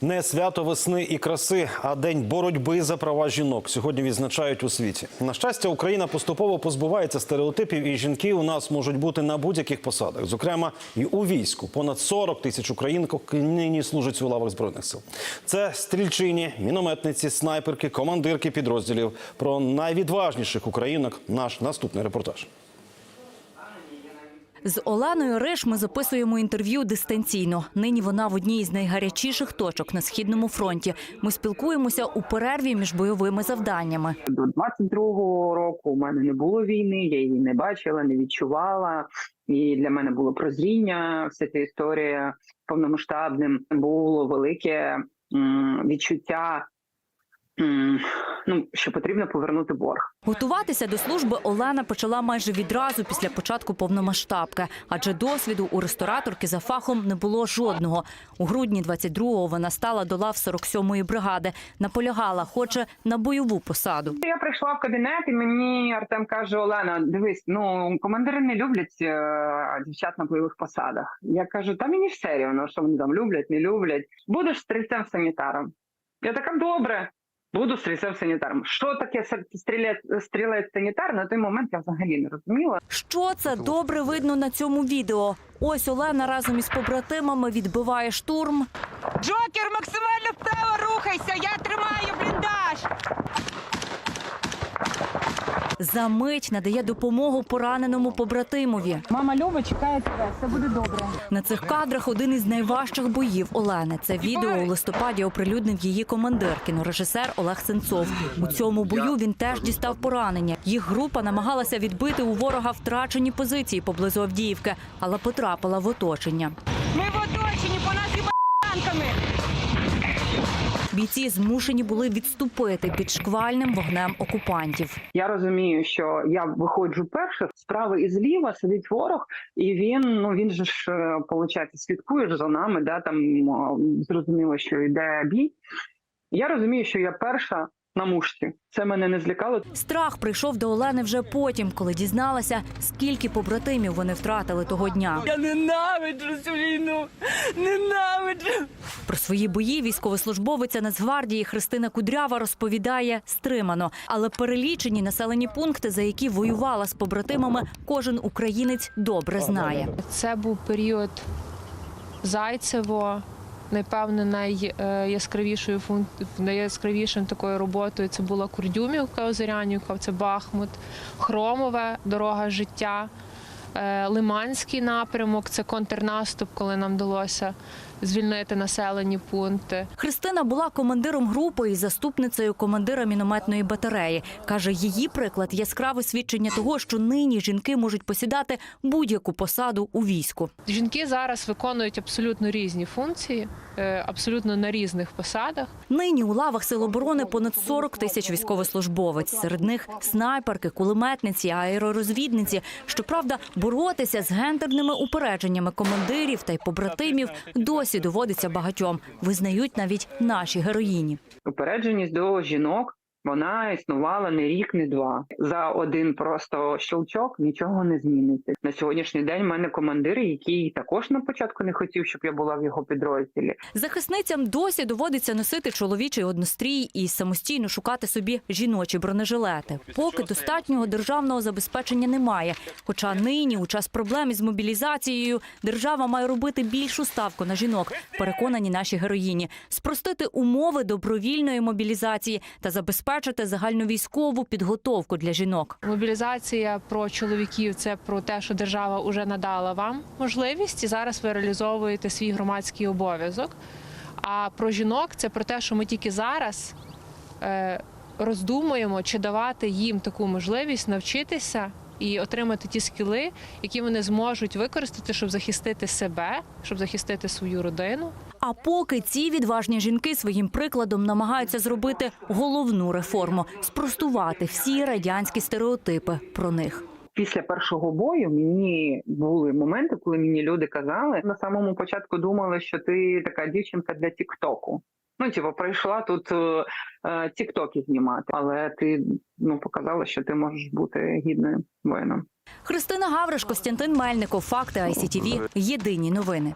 Не свято весни і краси, а день боротьби за права жінок. Сьогодні відзначають у світі. На щастя, Україна поступово позбувається стереотипів, і жінки у нас можуть бути на будь-яких посадах, зокрема і у війську. Понад 40 тисяч українок нині служать у лавах збройних сил. Це стрільчині, мінометниці, снайперки, командирки підрозділів. Про найвідважніших українок наш наступний репортаж. З Оленою Риш ми записуємо інтерв'ю дистанційно. Нині вона в одній із найгарячіших точок на східному фронті. Ми спілкуємося у перерві між бойовими завданнями. До 22-го року у мене не було війни, я її не бачила, не відчувала. І для мене було прозріння. Вся ця історія повномасштабним було велике відчуття. Ну, що потрібно повернути борг. Готуватися до служби Олена почала майже відразу після початку повномасштабки, адже досвіду у рестораторки за фахом не було жодного. У грудні 22-го вона стала до лав 47-ї бригади. Наполягала, хоче на бойову посаду. Я прийшла в кабінет, і мені Артем каже: Олена, дивись, ну командири не люблять е, дівчат на бойових посадах. Я кажу, та мені все рівно, що вони там люблять, не люблять. Будеш стрільцем санітаром. Я така добре. Буду стрільцем санітаром. Що таке стрілець стрілець санітар? На той момент я взагалі не розуміла. Що це добре видно на цьому відео? Ось Олена разом із побратимами відбиває штурм. Джокер, максимально вправо рухайся! Я тримаю бліндаж! За мить надає допомогу пораненому побратимові. Мама Люба чекає тебе, все буде добре. На цих кадрах один із найважчих боїв Олени. Це відео у листопаді оприлюднив її командир, кінорежисер Олег Сенцов. У цьому бою він теж дістав поранення. Їх група намагалася відбити у ворога втрачені позиції поблизу Авдіївки, але потрапила в оточення. Ми в оточенні, по нас і танками. Бійці змушені були відступити під шквальним вогнем окупантів. Я розумію, що я виходжу перше справа і зліва сидить ворог, і він ну він же ж виходить, слідкує ж за нами. Да там зрозуміло, що йде бій. Я розумію, що я перша на мушці. Це мене не злякало. Страх прийшов до Олени вже потім, коли дізналася, скільки побратимів вони втратили того дня. Я ненавиджу цю війну! Ненавиджу! Свої бої військовослужбовиця Нацгвардії Христина Кудрява розповідає стримано, але перелічені населені пункти, за які воювала з побратимами, кожен українець добре знає. Це був період Зайцево. Напевно, найяскравішою найяскравішим такою роботою це була Курдюмівка, Озерянівка, це Бахмут, Хромове, дорога життя, е, Лиманський напрямок це контрнаступ, коли нам вдалося звільнити населені пункти. Христина була командиром групи і заступницею командира мінометної батареї. каже, її приклад яскраве свідчення того, що нині жінки можуть посідати будь-яку посаду у війську. Жінки зараз виконують абсолютно різні функції, е, абсолютно на різних посадах. Нині у лавах сил оборони понад 40 тисяч військовослужбовець. Серед них снайперки, кулеметниці, аеророзвідниці. Щоправда, боротися з гендерними упередженнями командирів та й побратимів досі доводиться багатьом. Визнають навіть наші героїні. Упередженість до жінок вона існувала не рік, не два. За один просто щелчок нічого не зміниться. На сьогоднішній день в мене командир, який також на початку не хотів, щоб я була в його підрозділі. Захисницям досі доводиться носити чоловічий однострій і самостійно шукати собі жіночі бронежилети. Поки достатнього державного забезпечення немає. Хоча нині, у час проблем із мобілізацією, держава має робити більшу ставку на жінок, переконані наші героїні, спростити умови добровільної мобілізації та забезпечити загальновійськову підготовку для жінок. Мобілізація про чоловіків це про те, що держава вже надала вам можливість, і зараз ви реалізовуєте свій громадський обов'язок. А про жінок це про те, що ми тільки зараз е, роздумуємо, чи давати їм таку можливість навчитися і отримати ті скіли, які вони зможуть використати, щоб захистити себе, щоб захистити свою родину. А поки ці відважні жінки своїм прикладом намагаються зробити головну реформу спростувати всі радянські стереотипи про них. Після першого бою мені були моменти, коли мені люди казали на самому початку думали, що ти така дівчинка для Тіктоку. Ну, типу, прийшла тут е, е, тіктоки знімати, але ти ну показала, що ти можеш бути гідною воїном. Христина Гавриш, Костянтин Мельников, Факти ICTV. Єдині новини.